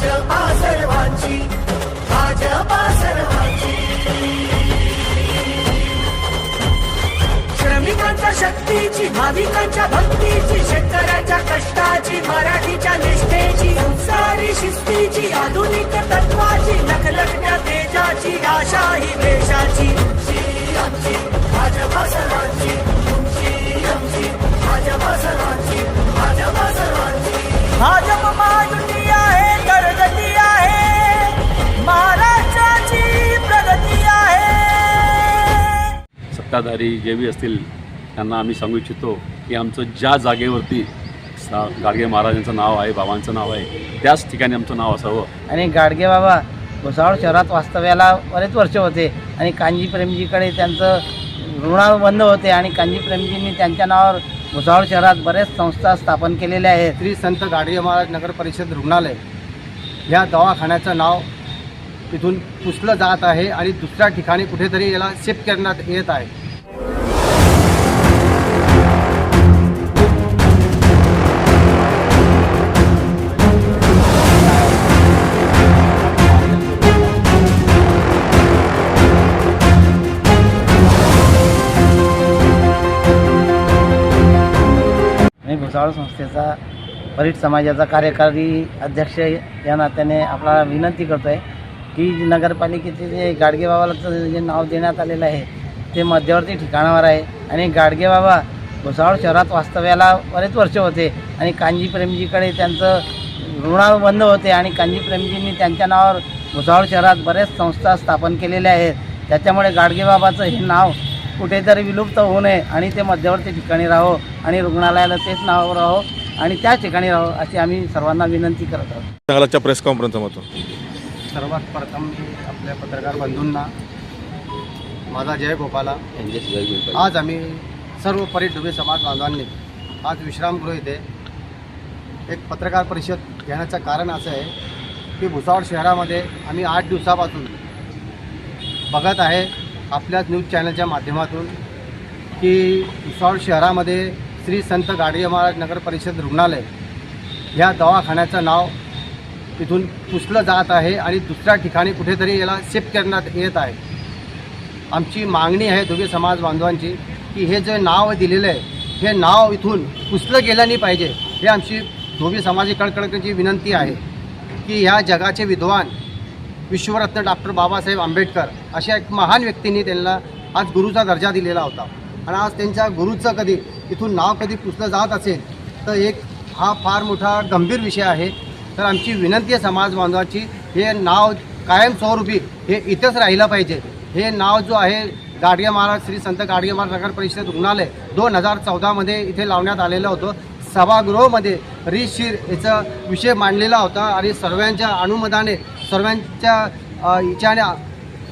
भाजपा सर्वांची भाजपा सर्वांची. श्रमिकांच्या शक्तीची भाविकांच्या भक्तीची शेतकऱ्याच्या कष्टाची मराठीच्या निष्ठेची संस्कारी शिस्तीची आधुनिक तत्वाची लखलखण्या तेजाची आशा ही सत्ताधारी जे बी असतील त्यांना आम्ही सांगू इच्छितो की आमचं ज्या जागेवरती सा गाडगे महाराजांचं नाव आहे बाबांचं नाव आहे त्याच ठिकाणी आमचं नाव असावं. आणि गाडगे बाबा भुसावळ शहरात वास्तव्याला बरेच वर्ष होते आणि कांजी प्रेमजीकडे त्यांचं ऋणानुबंध होते आणि कांजी प्रेमजींनी त्यांच्या नावावर भुसावळ शहरात बरेच संस्था स्थापन केलेल्या आहेत. श्री संत गाडगे महाराज नगर परिषद रुग्णालय. ह्या दवाखान्याचं नाव इथून पुसलं जात आहे आणि दुसऱ्या ठिकाणी कुठेतरी याला शिफ्ट करण्यात येत आहे. मी भुसावळ संस्थेचा परीट समाजाचा कार्यकारी अध्यक्ष या नात्याने आपल्याला विनंती करतो आहे की नगरपालिकेचे जे गाडगेबाबालाचं जे नाव देण्यात आलेलं आहे ते मध्यवर्ती ठिकाणावर आहे. आणि गाडगेबाबा भुसावळ शहरात वास्तव्याला बरेच वर्ष होते आणि कांजी प्रेमजीकडे त्यांचं ऋणानुबंध होते आणि कांजी प्रेमजींनी त्यांच्या नावावर भुसावळ शहरात बरेच संस्था स्थापन केलेल्या आहेत. त्याच्यामुळे गाडगेबाबाचं हे नाव कुठेतरी विलुप्त होऊ नये आणि ते मध्यवर्ती ठिकाणी राहो आणि रुग्णालयाला तेच नाव राहो आणि त्याच ठिकाणी राहो अशी आम्ही सर्वांना विनंती करत आहोत. चांगलाच्या प्रेस कॉन्फरन्सचं मत. सर्वात प्रथम मी आपल्या पत्रकार बंधूंना माझा जय गोपाला. आज आम्ही सर्व परीट डुबे समाज बांधवांनी आज विश्रामगृह इथे एक पत्रकार परिषद घेण्याचं कारण असं आहे की भुसावळ शहरामध्ये आम्ही आठ दिवसापासून बघत आहे. आपल्याच न्यूज चॅनलच्या माध्यमातून की भुसावळ शहरामध्ये श्री संत गाडगे महाराज नगर परिषद रुग्णालय ह्या दवाखान्याचं नाव इथून पुसलं जात आहे आणि दुसऱ्या ठिकाणी कुठेतरी याला शिफ्ट करण्यात येत आहे. आमची मागणी आहे दोघे समाज बांधवांची की हे जे नाव दिलेलं आहे हे नाव इथून पुसलं गेलं नाही पाहिजे हे आमची धोबी समाजी कळकळची विनंती आहे की ह्या जगाचे विद्वान विश्वरत्न डॉक्टर बाबासाहेब आंबेडकर अशा एक महान व्यक्तींनी त्यांना आज गुरुचा दर्जा दिलेला होता. आणि आज त्यांच्या गुरुचं कधी इथून नाव कधी पुसलं जात असेल तर एक हा फार मोठा गंभीर विषय आहे. तर आमची विनंती आहे समाज बांधवाची हे नाव कायमस्वरूपी हे इथंच राहिलं पाहिजे. हे नाव जो आहे गाडगे महाराज श्री संत गाडगे महाराज नगर परिषद रुग्णालय दोन हजार चौदामध्ये इथे लावण्यात आलेलं होतं. सभागृहामध्ये रीतशीर याचा विषय मांडलेला होता आणि सर्वांच्या अनुमताने सर्वांच्या अ,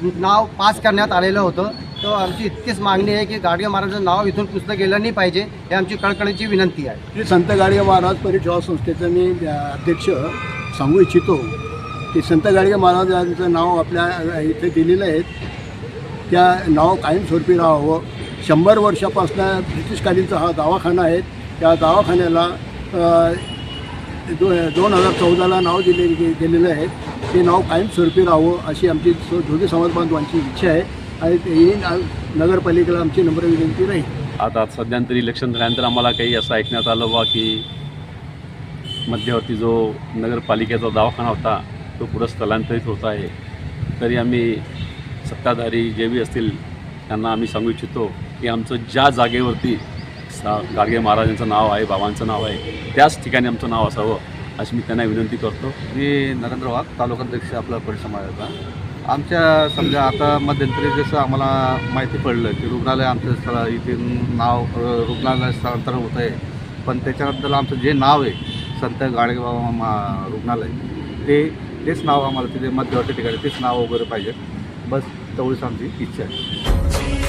नाव पास करण्यात आलेलं होतं. तर आमची इतकीच मागणी आहे की गाडगे महाराजांचं नाव इथून पुस्तक गेलं नाही पाहिजे हे आमची कळकळीची विनंती आहे. श्री संत गाडगे महाराज परिसेवा संस्थेचं मी अध्यक्ष सांगू इच्छितो की संत गाडगे महाराजांचं नाव आपल्या इथे दिलेलं आहे. त्या नाव कायमस्वरूपी राहावं. शंभर वर्षापासून ब्रिटिशकालीनचा हा दवाखाना आहे. त्या दवाखान्याला दो दोन हजार चौदाला नाव दिले गे- गेलेलं आहे. ते नाव कायमस्वरूपी राहावं अशी आमची सो- समाज बांधवांची इच्छा आहे. आणि ते- ही नगरपालिकेला आमची नम्र विनंती राहील. आता सध्यांतर इलेक्शन झाल्यानंतर आम्हाला काही असं ऐकण्यात आलं बा की मध्यवर्ती जो नगरपालिकेचा दवाखाना होता तो पुढं स्थलांतरित होत आहे. तरी आम्ही सत्ताधारी जे बी असतील त्यांना आम्ही सांगू इच्छितो की आमचं ज्या जागेवरती सा गाडगे महाराजांचं नाव आहे बाबांचं नाव आहे त्याच ठिकाणी आमचं नाव असावं. अशी मी त्यांना विनंती करतो. मी नरेंद्र वाघ तालुकाध्यक्ष आपला परिसमाजाचा आमच्या समजा आता मध्यंतरी जसं आम्हाला माहिती पडलं की रुग्णालय आमचं स्थळ इथे नाव रुग्णालय स्थलांतर होत आहे. पण त्याच्याबद्दल आमचं जे नाव आहे संत गाडगेबाबा मा रुग्णालय ते तेच नाव आम्हाला तिथे मध्यवर्ती ठिकाणी तेच नाव वगैरे पाहिजे. बस तेवढीच आमची इच्छा आहे.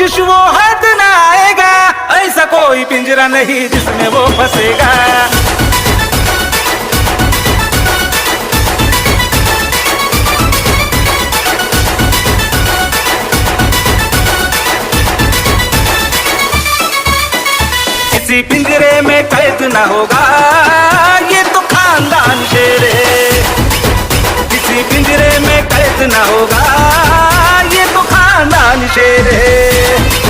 कोशिश वो हाथ ना आएगा ऐसा कोई पिंजरा नहीं जिसमें वो फंसेगा। किसी पिंजरे में कैद ना होगा ये तो खानदान शेर है। किसी पिंजरे में कैद ना होगा ये तो खानदान शेर